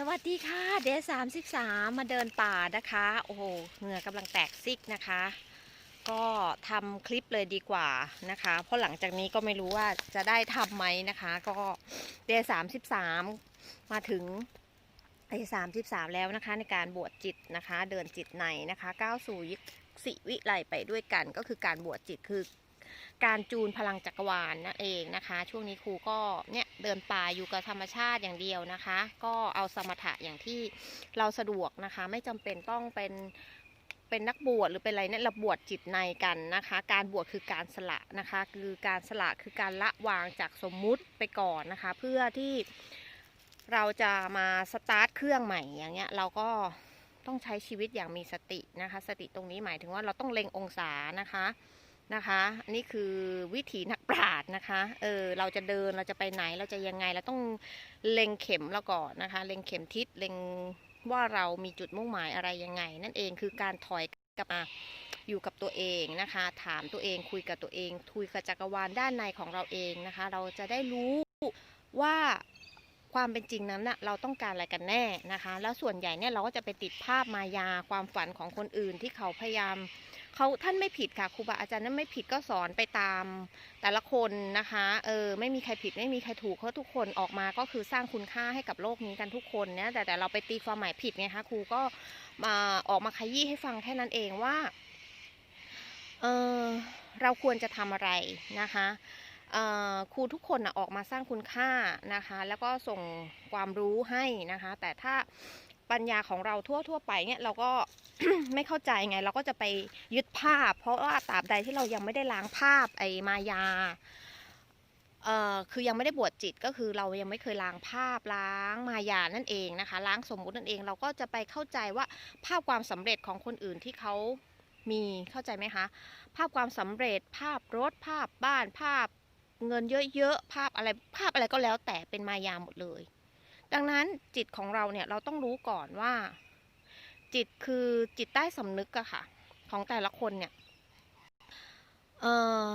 สวัสดีค่ะ เดย์สามสิบสามมาเดินป่านะคะ โอ้โหเหงื่อกำลังแตกซิกนะคะ ก็ทำคลิปเลยดีกว่านะคะ เพราะหลังจากนี้ก็ไม่รู้ว่าจะได้ทำไหมนะคะ ก็เดย์สามสิบสามมาถึงเดย์สามสิบสามแล้วนะคะ ในการบวชจิตนะคะ เดินจิตในนะคะก้าวสู่ยุคสิวิไลไปด้วยกันก็คือการบวชจิตคือ การจูนพลังจักรวาลนั่นเองนะคะ ช่วงนี้ครูก็เนี่ยเดินป่าอยู่กับธรรมชาติอย่างเดียวนะคะ ก็เอาสมถะอย่างที่เราสะดวกนะคะ ไม่จำเป็นต้องเป็นเป็นนักบวชหรือเป็นอะไรเนี่ยเราบวชจิตในกันนะคะ การบวชคือการสละนะคะ คือการสละคือการละวางจากสมมุติไปก่อนนะคะ เพื่อที่เราจะมาสตาร์ทเครื่องใหม่อย่างเงี้ยเราก็ต้องใช้ชีวิตอย่างมีสตินะคะ สติตรงนี้หมายถึงว่าเราต้องเล็งองศานะคะ นะคะอันนี่คือวิถีนักปราชญ์นะคะ เออ เราจะเดินเราจะไปไหนเราจะยังไง เราต้องเล็งเข็มเราก่อนนะคะ เล็งเข็มทิศเล็งว่าเรามีจุดมุ่งหมายอะไรยังไง นั่นเองคือการถอยกลับมาอยู่กับตัวเองนะคะ ถามตัวเองคุยกับตัวเองคุยกับจักรวาลด้านในของเราเองนะคะ เราจะได้รู้ว่าความเป็นจริงนั้นนะเราต้องการอะไรกันแน่นะคะ แล้วส่วนใหญ่เนี่ยเราก็จะไปติดภาพมายาความฝันของคนอื่นที่เขาพยายาม เขาท่านไม่ผิดค่ะครูบาอาจารย์นั้นไม่ผิดก็สอนไปตามแต่ละคนนะคะเออไม่มีใครผิดไม่มีใครถูกเพราะทุกคนออกมาก็คือสร้างคุณค่าให้กับโลกนี้กันทุกคนเนี่ยแต่แต่เราไปตีความหมายผิดไงคะครูก็มาออกมาขยี้ให้ฟังแค่นั้นเองว่าเออเราควรจะทำอะไรนะคะครูทุกคนออกมาสร้างคุณค่านะคะ แล้วก็ส่งความรู้ให้นะคะ แต่ถ้า ปัญญาของเราทั่วทั่วๆไปเนี่ยเราก็ไม่เข้าใจไง เราก็จะไปยึดภาพ เพราะว่าตราบใดที่เรายังไม่ได้ล้างภาพไอ้มายาเอ่อคือยังไม่ได้บวชจิตก็คือเรายังไม่เคยล้างภาพล้างมายานั่นเองนะคะ ล้างสมมุตินั่นเองเราก็จะไปเข้าใจว่าภาพความสำเร็จของคนอื่นที่เขามีเข้าใจไหมคะ ภาพความสำเร็จภาพรถภาพบ้านภาพเงินเยอะๆภาพอะไรภาพอะไรก็แล้วแต่เป็นมายาหมดเลย ดังนั้นจิตของเราเนี่ยเราต้องรู้ก่อนว่า จิตคือจิตใต้สำนึกอะค่ะ ของแต่ละคนเนี่ย เออ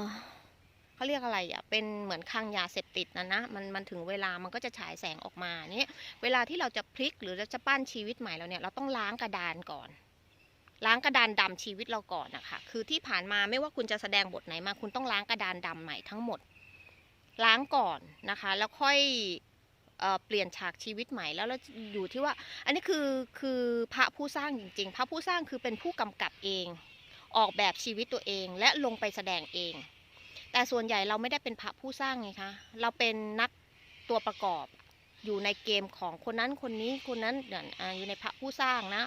เขาเรียกอะไรอะเป็นเหมือนคลังยาเสพติดนะนะมันมันถึงเวลามันก็จะฉายแสงออกมาเนี่ยเวลาที่เราจะพลิกหรือจะปั้นชีวิตใหม่เราเนี่ย เราต้องล้างกระดานก่อนล้างกระดานดำชีวิตเราก่อนนะคะ คือที่ผ่านมาไม่ว่าคุณจะแสดงบทไหนมา คุณต้องล้างกระดานดำใหม่ทั้งหมด ล้างก่อนนะคะ แล้วค่อย เปลี่ยนฉากชีวิตใหม่แล้วเราอยู่ที่ว่า อันนี้คือคือพระผู้สร้างจริง ๆ พระผู้สร้างคือเป็นผู้กำกับเอง ออกแบบชีวิตตัวเองและลงไปแสดงเอง แต่ส่วนใหญ่เราไม่ได้เป็นพระผู้สร้างไงคะเราเป็นนักตัวประกอบอยู่ในเกมของคนนั้นคนนี้คนนั้นเนี่ยอ่าอยู่ในพระผู้สร้างนะ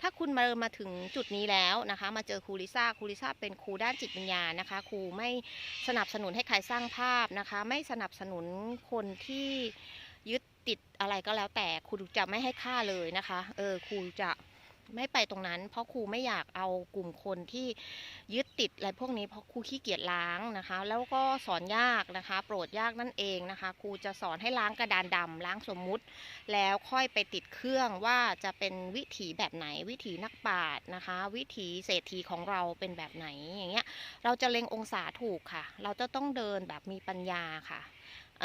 ถ้าคุณมามาถึงจุดนี้แล้วนะคะ มาเจอครูลิซ่าครูลิซ่าเป็นครูด้านจิตวิญญาณนะคะครูไม่สนับสนุนให้ใครสร้างภาพนะคะ ไม่สนับสนุนคนที่ ยึดติดอะไรก็แล้วแต่ครูจะไม่ให้ค่าเลยนะคะ เออครูจะไม่ไปตรงนั้น เพราะครูไม่อยากเอากลุ่มคนที่ยึดติดอะไรพวกนี้เพราะครูขี้เกียจล้างนะคะ แล้วก็สอนยากนะคะ โปรดยากนั่นเองนะคะครูจะสอนให้ล้างกระดานดำล้างสมมุติ แล้วค่อยไปติดเครื่องว่าจะเป็นวิถีแบบไหนวิถีนักปราชญ์นะคะ วิถีเศรษฐีของเราเป็นแบบไหนอย่างเงี้ย เราจะเล็งองศาถูกค่ะ เราจะต้องเดินแบบมีปัญญาค่ะ เ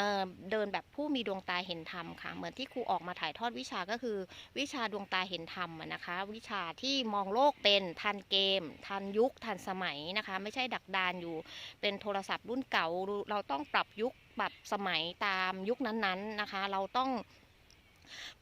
เดินแบบผู้มีดวงตาเห็นธรรมค่ะ เหมือนที่ครูออกมาถ่ายทอดวิชาก็คือ วิชาดวงตาเห็นธรรมนะคะ วิชาที่มองโลกเป็นทันเกม ทันยุค ทันสมัยนะคะ ไม่ใช่ดักดานอยู่ เป็นโทรศัพท์รุ่นเก่า เราต้องปรับยุคปรับสมัยตามยุคนั้นๆนะคะ เราต้อง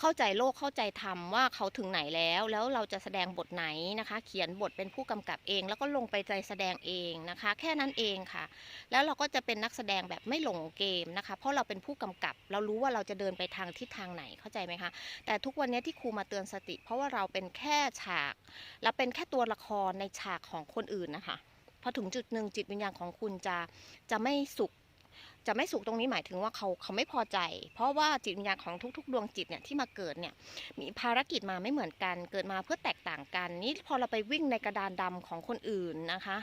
เข้าใจโลกเข้าใจธรรมว่าเขาถึงไหนแล้ว แล้วเราจะแสดงบทไหนนะคะ เขียนบทเป็นผู้กำกับเอง แล้วก็ลงไปใจแสดงเองนะคะ แค่นั้นเองค่ะ แล้วเราก็จะเป็นนักแสดงแบบไม่หลงเกมนะคะ เพราะเราเป็นผู้กำกับ เรารู้ว่าเราจะเดินไปทางทิศทางไหนเข้าใจไหมคะแต่ทุกวันนี้ที่ครูมาเตือนสติ เพราะว่าเราเป็นแค่ฉากเราเป็นแค่ตัวละครในฉากของคนอื่นนะคะพอถึงจุดหนึ่งจิตวิญญาณของคุณจะจะไม่สุข จะไม่สุขตรงนี้หมายถึงว่าเขาเขาไม่พอใจ เพราะว่าจิตวิญญาณของทุกๆ ดวงจิตเนี่ยที่มาเกิดเนี่ยมีภารกิจมาไม่เหมือนกัน เกิดมาเพื่อแตกต่างกัน นี่พอเราไปวิ่งในกระดานดำของคนอื่นนะคะ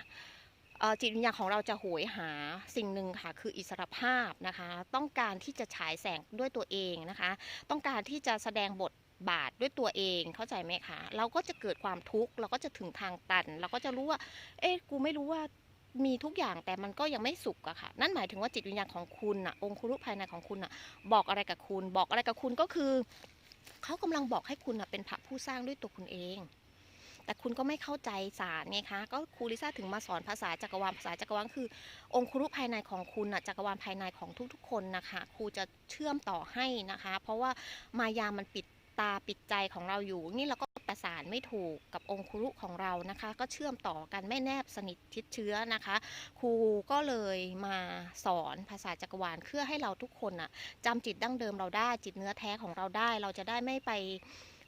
จิตวิญญาณของเราจะโหยหาสิ่งหนึ่งค่ะคืออิสรภาพนะคะ ต้องการที่จะฉายแสงด้วยตัวเองนะคะ ต้องการที่จะแสดงบทบาทด้วยตัวเองเข้าใจไหมคะ เราก็จะเกิดความทุกข์เราก็จะถึงทางตัน เราก็จะรู้ว่า เอ๊ะกูไม่รู้ว่า มีทุกอย่างแต่มันก็ยังไม่สุขอะค่ะ นั่นหมายถึงว่าจิตวิญญาณของคุณอะองคุรุภายในของคุณอะบอกอะไรกับคุณ บอกอะไรกับคุณก็คือเขากำลังบอกให้คุณน่ะเป็นพระผู้สร้างด้วยตัวคุณเอง แต่คุณก็ไม่เข้าใจศาสตร์ไงคะ ก็ครูลิซ่าถึงมาสอนภาษาจักรวาลภาษาจักรวาลคือ องคุรุภายในของคุณน่ะจักรวาลภายในของทุกๆ คนนะคะครูจะเชื่อมต่อให้นะคะ เพราะว่ามายามันปิดตาปิดใจของเราอยู่นี่เราก็ ประสานไม่ถูกกับองคุรุของเรานะคะ ก็เชื่อมต่อกันไม่แนบสนิทชิดเชื้อนะคะ ครูก็เลยมาสอนภาษาจักรวาลเพื่อให้เราทุกคนน่ะจำจิตดั้งเดิมเราได้จิตเนื้อแท้ของเราได้ เราจะได้ไม่ไป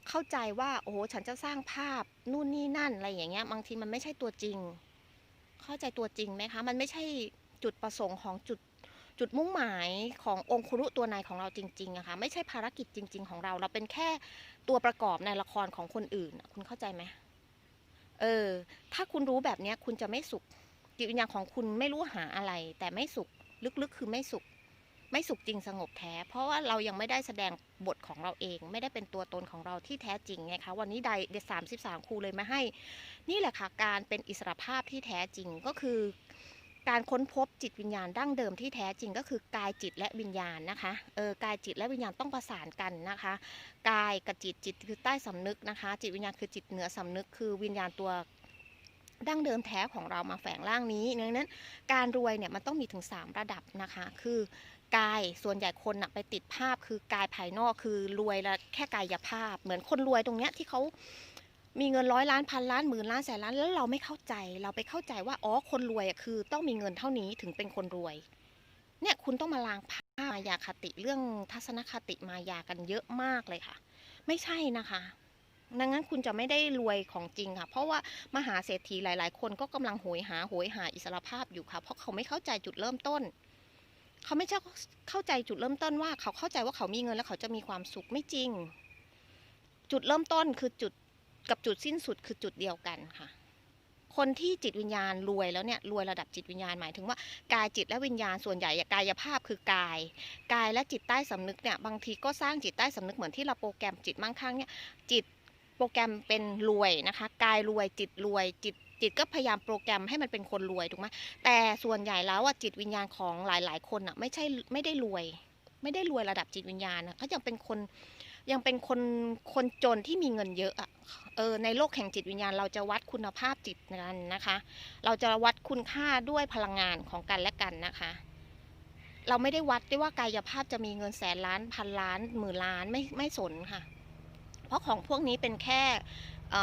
เข้าใจว่าโอ้โหฉันจะสร้างภาพนู่นนี่นั่นอะไรอย่างเงี้ยบางทีมันไม่ใช่ตัวจริง เข้าใจตัวจริงไหมคะ มันไม่ใช่จุดประสงค์ของจุด จุดมุ่งหมายขององคุรุตัวในของเราจริงๆอะคะไม่ใช่ภารกิจจริง ๆ ของเรา เราเป็นแค่ตัวประกอบในละครของคนอื่น คุณเข้าใจไหมเออ ถ้าคุณรู้แบบนี้คุณจะไม่สุขจิตวิญญาณของคุณไม่รู้หาอะไร แต่ไม่สุขลึกๆ คือไม่สุข ไม่สุขจริงสงบแท้ เพราะว่าเรายังไม่ได้แสดงบทของเราเอง ไม่ได้เป็นตัวตนของเราที่แท้จริงไงคะวันนี้ไดเดสามสิบสามครูเลยมาให้ นี่แหละค่ะการเป็นอิสระภาพที่แท้จริงก็คือ การค้นพบจิตวิญญาณดั้งเดิมที่แท้จริงก็คือกายจิตและวิญญาณนะคะ เออกายจิตและวิญญาณต้องประสานกันนะคะ กายกับจิตจิตคือใต้สำนึกนะคะ จิตวิญญาณคือจิตเหนือสำนึกคือวิญญาณตัวดั้งเดิมแท้ของเรามาแฝงร่างนี้ดังนั้น การรวยเนี่ยมันต้องมีถึง 3 ระดับนะคะ คือกายส่วนใหญ่คนนะไปติดภาพคือกายภายนอกคือรวยแล้วแค่กายภาพ เหมือนคนรวยตรงเนี้ยที่เขา มีเงินร้อยล้านพันล้านหมื่นล้านแสนล้านแล้วเราไม่เข้าใจ เราไปเข้าใจว่าอ๋อคนรวยอะคือ ต้องมีเงินเท่านี้ถึงเป็นคนรวย เนี่ยคุณต้องมาล้างภาพมายาคติเรื่องทัศนคติมายากันเยอะมากเลยค่ะ ไม่ใช่นะคะดังนั้นคุณจะไม่ได้รวยของจริงค่ะ เพราะว่ามหาเศรษฐีหลาย ๆ คนก็กำลังโหยหาโหยหาอิสรภาพอยู่ค่ะ เพราะเขาไม่เข้าใจจุดเริ่มต้น เขาไม่ใช่เข้าใจจุดเริ่มต้นว่า เขาเข้าใจว่าเขามีเงินแล้วเขาจะมีความสุขไม่จริง จุดเริ่มต้นคือจุด กับจุดสิ้นสุดคือจุดเดียวกันค่ะ คนที่จิตวิญญาณรวยแล้วเนี่ยรวยระดับจิตวิญญาณหมายถึงว่ากายจิตและวิญญาณส่วนใหญ่กายภาพคือกาย กายและจิตใต้สำนึกเนี่ยบางทีก็สร้างจิตใต้สำนึกเหมือนที่เราโปรแกรมจิตมั่งคั่งเนี่ยจิตโปรแกรมเป็นรวยนะคะ กายรวยจิตรวยจิตจิตก็พยายามโปรแกรมให้มันเป็นคนรวยถูกไหมแต่ส่วนใหญ่แล้วว่าจิตวิญญาณของหลาย ๆ คนอะไม่ใช่ไม่ได้รวย ไม่ได้รวยระดับจิตวิญญาณนะเขายังเป็นคน ยังเป็นคนคนจนที่มีเงินเยอะอะเออในโลกแห่งจิตวิญญาณเราจะวัดคุณภาพจิตกันนะคะ เราจะวัดคุณค่าด้วยพลังงานของกันและกันนะคะ เราไม่ได้วัดด้วยว่ากายภาพจะมีเงินแสนล้านพันล้านหมื่นล้านไม่ไม่สนค่ะ เพราะของพวกนี้เป็นแค่เอ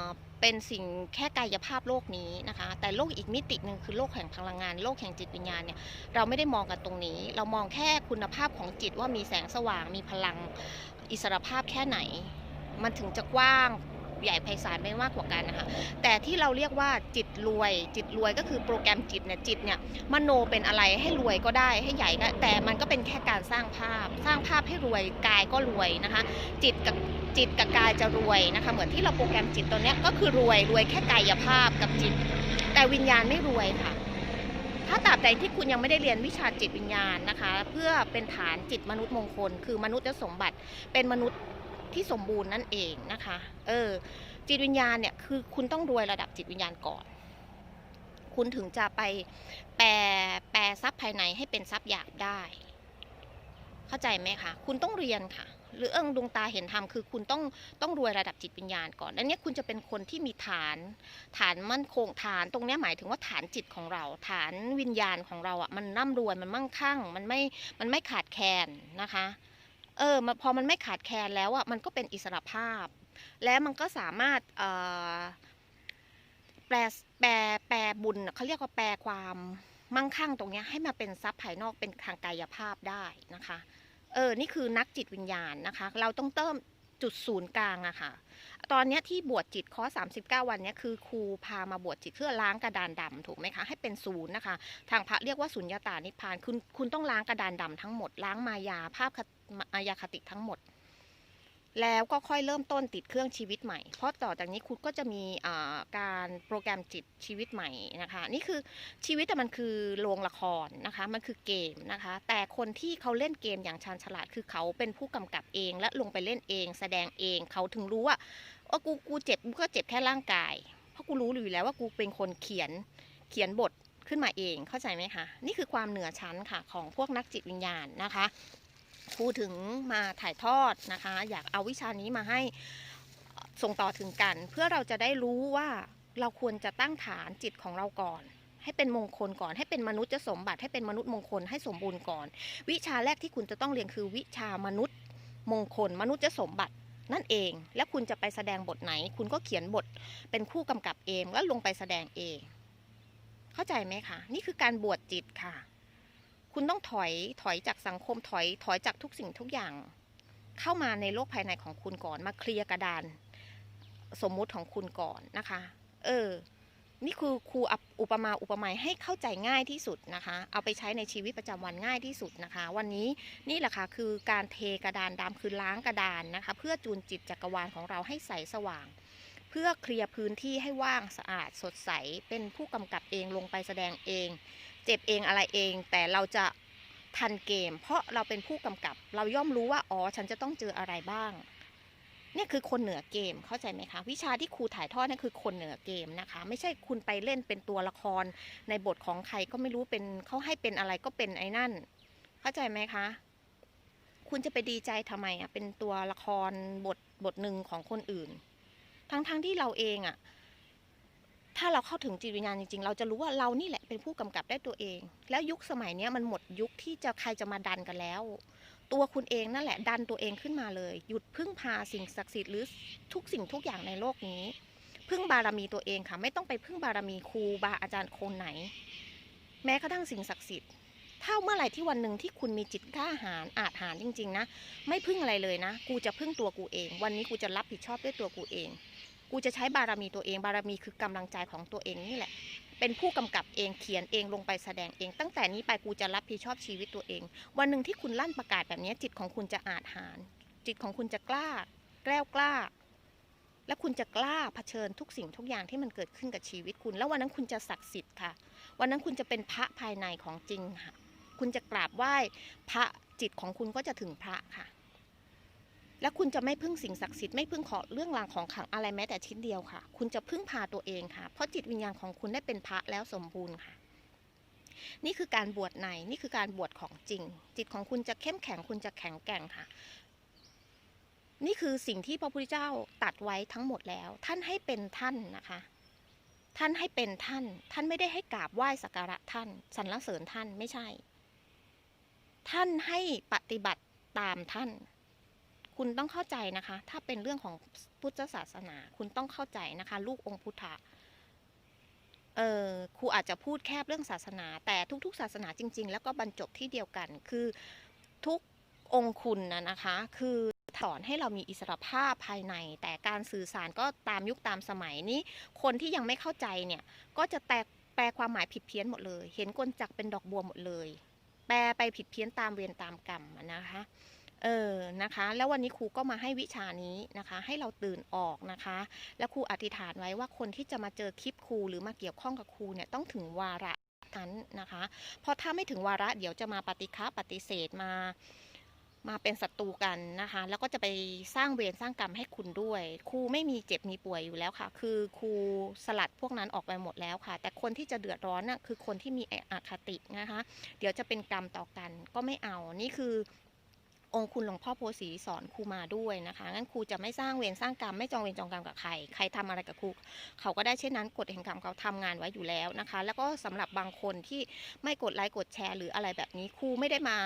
อเป็นสิ่งแค่กายภาพโลกนี้นะคะ แต่โลกอีกมิติหนึ่งคือโลกแห่งพลังงาน โลกแห่งจิตวิญญาณเนี่ยเราไม่ได้มองกันตรงนี้ เรามองแค่คุณภาพของจิตว่ามีแสงสว่างมีพลัง อิสรภาพแค่ไหน มันถึงจะกว้างใหญ่ไพศาลไม่มากกว่ากันนะคะ แต่ที่เราเรียกว่าจิตรวย จิตรวยก็คือโปรแกรมจิตเนี่ยจิตเนี่ยมโนเป็นอะไรให้รวยก็ได้ให้ใหญ่ก็แต่มันก็เป็นแค่การสร้างภาพ สร้างภาพให้รวยกายก็รวยนะคะ จิตกับจิตกับกายจะรวยนะคะ เหมือนที่เราโปรแกรมจิตตัวเนี้ยก็คือรวยรวยแค่กายภาพกับจิต แต่วิญญาณไม่รวยค่ะ ถ้าตราบใดที่คุณยังไม่ได้เรียนวิชาจิตวิญญาณนะคะ เพื่อเป็นฐานจิตมนุษย์มงคล คือมนุษย์สมบัติเป็นมนุษย์ที่สมบูรณ์นั่นเองนะคะ เออ จิตวิญญาณเนี่ยคือคุณต้องรวยระดับจิตวิญญาณก่อน คุณถึงจะไปแปลแปลทรัพย์ภายในให้เป็นทรัพย์หยาบได้ เข้าใจไหมคะ คุณต้องเรียนค่ะ หรือเอิงดวงตาเห็นธรรมคือคุณต้องต้องรวยระดับจิตวิญญาณก่อนอันนี้คุณจะเป็นคนที่มีฐาน ฐานมั่นคงฐานตรงนี้หมายถึงว่าฐานจิตของเรา ฐานวิญญาณของเราอะมันร่ำรวยมันมั่งคั่ง มันไม่มันไม่ขาดแคลนนะคะเออพอมันไม่ขาดแคลนแล้วอะมันก็เป็นอิสระภาพ และมันก็สามารถเออแปลแปลแปลบุญเขาเรียกว่าแปลความมั่งคั่งตรงนี้ให้มาเป็นทรัพย์ภายนอกเป็นทางกายภาพได้นะคะ เออ นี่คือนักจิตวิญญาณนะคะ เราต้องเติมจุดศูนย์กลางอะค่ะ ตอนนี้ที่บวชจิตคอสามส39 วันนี้คือครูพามาบวชจิตเพื่อล้างกระดานดำถูกไหมคะ ให้เป็นศูนย์นะคะ ทางพระเรียกว่าสุญญตานิพพาน คุณคุณต้องล้างกระดานดำทั้งหมด ล้างมายาภาพคมายาคติทั้งหมด แล้วก็ค่อยเริ่มต้นติดเครื่องชีวิตใหม่ เพราะต่อจากนี้คุณก็จะมีการโปรแกรมจิตชีวิตใหม่นะคะ นี่คือชีวิตแต่มันคือโรงละครนะคะ มันคือเกมนะคะ แต่คนที่เขาเล่นเกมอย่างชาญฉลาดคือเขาเป็นผู้กำกับเอง และลงไปเล่นเอง แสดงเองเขาถึงรู้ว่าเออกูกูเจ็บกูก็เจ็บแค่ร่างกาย เพราะกูรู้อยู่แล้วว่ากูเป็นคนเขียนเขียนบทขึ้นมาเองเข้าใจไหมคะ นี่คือความเหนือชั้นค่ะของพวกนักจิตวิญญาณนะคะ ครูถึงมาถ่ายทอดนะคะ อยากเอาวิชานี้มาให้ส่งต่อถึงกัน เพื่อเราจะได้รู้ว่าเราควรจะตั้งฐานจิตของเราก่อน ให้เป็นมงคลก่อน ให้เป็นมนุษย์จะสมบัติให้เป็นมนุษย์มงคลให้สมบูรณ์ก่อน วิชาแรกที่คุณจะต้องเรียนคือวิชามนุษย์มงคล มนุษย์จะสมบัตินั่นเอง แล้วคุณจะไปแสดงบทไหน คุณก็เขียนบทเป็นคู่กำกับเองแล้วลงไปแสดงเอง เข้าใจไหมคะ นี่คือการบวชจิตค่ะ คุณต้องถอยถอยจากสังคมถอยถอยจากทุกสิ่งทุกอย่าง เข้ามาในโลกภายในของคุณก่อนมาเคลียร์กระดาน สมมุติของคุณก่อนนะคะ เออ นี่คือครูอุปมาอุปไมยให้เข้าใจง่ายที่สุดนะคะ เอาไปใช้ในชีวิตประจำวันง่ายที่สุดนะคะ วันนี้นี่แหละค่ะคือการเทกระดานดำคือล้างกระดานนะคะ เพื่อจูนจิตจักรวาลของเราให้ใสสว่างเพื่อเคลียร์พื้นที่ให้ว่างสะอาดสดใส เป็นผู้กำกับเองลงไปแสดงเอง เจ็บเองอะไรเอง แต่เราจะทันเกม เพราะเราเป็นผู้กำกับ เราย่อมรู้ว่าอ๋อฉันจะต้องเจออะไรบ้างนี่คือคนเหนือเกมเข้าใจไหมคะวิชาที่ครูถ่ายทอดนั่นคือคนเหนือเกมนะคะ ไม่ใช่คุณไปเล่นเป็นตัวละคร ในบทของใครก็ไม่รู้เป็นเขาให้เป็นอะไรก็เป็นไอ้นั่น เข้าใจไหมคะ คุณจะไปดีใจทำไมอะเป็นตัวละครบทบทหนึ่งของคนอื่น ทั้งๆทที่เราเองอะ ถ้าเราเข้าถึงจิตวิญญาณจริงๆ เราจะรู้ว่าเรานี่แหละเป็นผู้กำกับได้ตัวเอง แล้วยุคสมัยนี้มันหมดยุคที่จะใครจะมาดันกันแล้ว ตัวคุณเองนั่นแหละดันตัวเองขึ้นมาเลย หยุดพึ่งพาสิ่งศักดิ์สิทธิ์หรือทุกสิ่งทุกอย่างในโลกนี้ พึ่งบารมีตัวเองค่ะ ไม่ต้องไปพึ่งบารมีครูบาอาจารย์คนไหน แม้กระทั่งสิ่งศักดิ์สิทธิ์ถ้าเมื่อไหร่ที่วันหนึ่งที่คุณมีจิตกล้าหาญอาจหาญจริง ๆ นะ ไม่พึ่งอะไรเลยนะ กูจะพึ่งตัวกูเอง วันนี้กูจะรับผิดชอบด้วยตัวกูเอง กูจะใช้บารมีตัวเอง บารมีคือกำลังใจของตัวเองนี่แหละ เป็นผู้กำกับเองเขียนเองลงไปแสดงเอง ตั้งแต่นี้ไปกูจะรับผิดชอบชีวิตตัวเอง วันหนึ่งที่คุณลั่นประกาศแบบนี้จิตของคุณจะอาจหารจิตของคุณจะกล้า แกล้วกล้า และคุณจะกล้าเผชิญทุกสิ่งทุกอย่างที่มันเกิดขึ้นกับชีวิตคุณ แล้ววันนั้นคุณจะศักดิ์สิทธิ์ค่ะ วันนั้นคุณจะเป็นพระภายในของจริงค่ะ คุณจะกราบไหว้พระจิตของคุณก็จะถึงพระค่ะ และคุณจะไม่พึ่งสิ่งศักดิ์สิทธิ์ไม่พึ่งขอเรื่องรางของขลังอะไรแม้แต่ชิ้นเดียวค่ะ คุณจะพึ่งพาตัวเองค่ะ เพราะจิตวิญญาณของคุณได้เป็นพระแล้วสมบูรณ์ค่ะ นี่คือการบวชในนี่คือการบวชของจริง จิตของคุณจะเข้มแข็งคุณจะแข็งแกร่งค่ะ นี่คือสิ่งที่พระพุทธเจ้าตัดไว้ทั้งหมดแล้ว ท่านให้เป็นท่านนะคะท่านให้เป็นท่าน ท่านไม่ได้ให้กราบไหว้สักการะท่าน สรรเสริญท่านไม่ใช่ ท่านให้ปฏิบัติตามท่าน คุณต้องเข้าใจนะคะ ถ้าเป็นเรื่องของพุทธศาสนา คุณต้องเข้าใจนะคะ ลูกองค์พุทธะเออครูอาจจะพูดแคบเรื่องศาสนา แต่ทุกๆ ศาสนาจริง ๆ แล้วก็บรรจบที่เดียวกัน คือทุกองค์คุณนะนะคะ คือสอนให้เรามีอิสรภาพภายใน แต่การสื่อสารก็ตามยุคตามสมัยนี้ คนที่ยังไม่เข้าใจเนี่ย ก็จะแตกแปลความหมายผิดเพี้ยนหมดเลย เห็นกลจักรเป็นดอกบัวหมดเลย แปลไปผิดเพี้ยนตามเวรตามกรรมนะคะ เออนะคะ แล้ววันนี้ครูก็มาให้วิชานี้นะคะ ให้เราตื่นออกนะคะ แล้วครูอธิษฐานไว้ว่าคนที่จะมาเจอคลิปครูหรือมาเกี่ยวข้องกับครูเนี่ยต้องถึงวาระนั้นนะคะเพราะถ้าไม่ถึงวาระเดี๋ยวจะมาปฏิฆะปฏิเสธมามาเป็นศัตรูกันนะคะ แล้วก็จะไปสร้างเวรสร้างกรรมให้คุณด้วย ครูไม่มีเจ็บมีป่วยอยู่แล้วค่ะ คือครูสลัดพวกนั้นออกไปหมดแล้วค่ะ แต่คนที่จะเดือดร้อนน่ะคือคนที่มีอคตินะคะ เดี๋ยวจะเป็นกรรมต่อกันก็ไม่เอา นี่คือ องค์คุณหลวงพ่อโพสีสอนครูมาด้วยนะคะงั้นครูจะไม่สร้างเวรสร้างกรรมไม่จองเวรจองกรรมกับใคร ใครทำอะไรกับครูเขาก็ได้เช่นนั้นกฎแห่งกรรมเขาทำงานไว้อยู่แล้วนะคะ แล้วก็สำหรับบางคนที่ไม่กดไลค์กดแชร์หรืออะไรแบบนี้ครูไม่ได้มา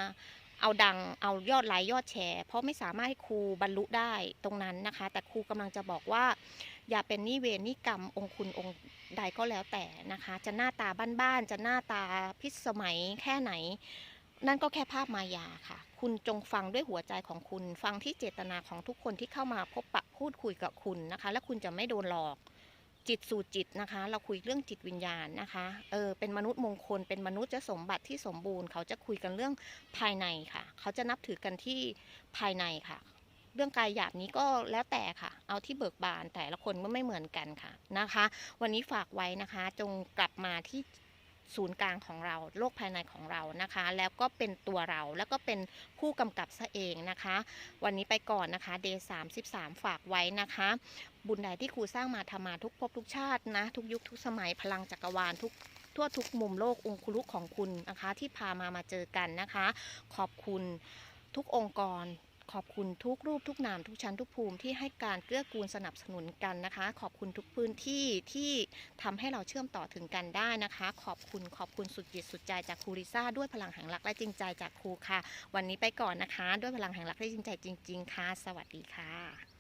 เอาดังเอายอดไลค์ยอดแชร์ เพราะไม่สามารถให้ครูบรรลุได้ตรงนั้นนะคะ แต่ครูกำลังจะบอกว่า อย่าเป็นนี่เวรนี่กรรมองค์คุณองค์ใดก็แล้วแต่นะคะ จะหน้าตาบ้านๆจะหน้าตาพิสมัยแค่ไหน นั่นก็แค่ภาพมายาค่ะ คุณจงฟังด้วยหัวใจของคุณ ฟังที่เจตนาของทุกคนที่เข้ามาพบปะพูดคุยกับคุณนะคะ และคุณจะไม่โดนหลอก จิตสู่จิตนะคะ เราคุยเรื่องจิตวิญญาณนะคะ เออ เป็นมนุษย์มงคล เป็นมนุษย์จะสมบัติที่สมบูรณ์ เขาจะคุยกันเรื่องภายในค่ะ เขาจะนับถือกันที่ภายในค่ะ เรื่องกายหยาบนี้ก็แล้วแต่ค่ะ เอาที่เบิกบานแต่ละคนก็ไม่เหมือนกันค่ะนะคะ วันนี้ฝากไว้นะคะ จงกลับมาที่ ศูนย์กลางของเราโลกภายในของเรานะคะ แล้วก็เป็นตัวเราแล้วก็เป็นผู้กำกับซะเองนะคะ วันนี้ไปก่อนนะคะเดย์สามสิบสามฝากไว้นะคะ บุญใดที่ครูสร้างมาทำมาทุกภพทุกชาตินะทุกยุคทุกสมัยพลังจักรวาลทุกทั่วทุกมุมโลกองคุลุกของคุณนะคะ ที่พามามาเจอกันนะคะ ขอบคุณทุกองค์กร ขอบคุณทุกรูปทุกนามทุกชั้นทุกภูมิที่ให้การเกื้อกูลสนับสนุนกันนะคะ ขอบคุณทุกพื้นที่ที่ทำให้เราเชื่อมต่อถึงกันได้นะคะ ขอบคุณขอบคุณสุดจิตสุดใจจากครูลิซ่าด้วยพลังแห่งรักและจริงใจจากครูค่ะ วันนี้ไปก่อนนะคะ ด้วยพลังแห่งรักและจริงใจจริง ๆ ค่ะ สวัสดีค่ะ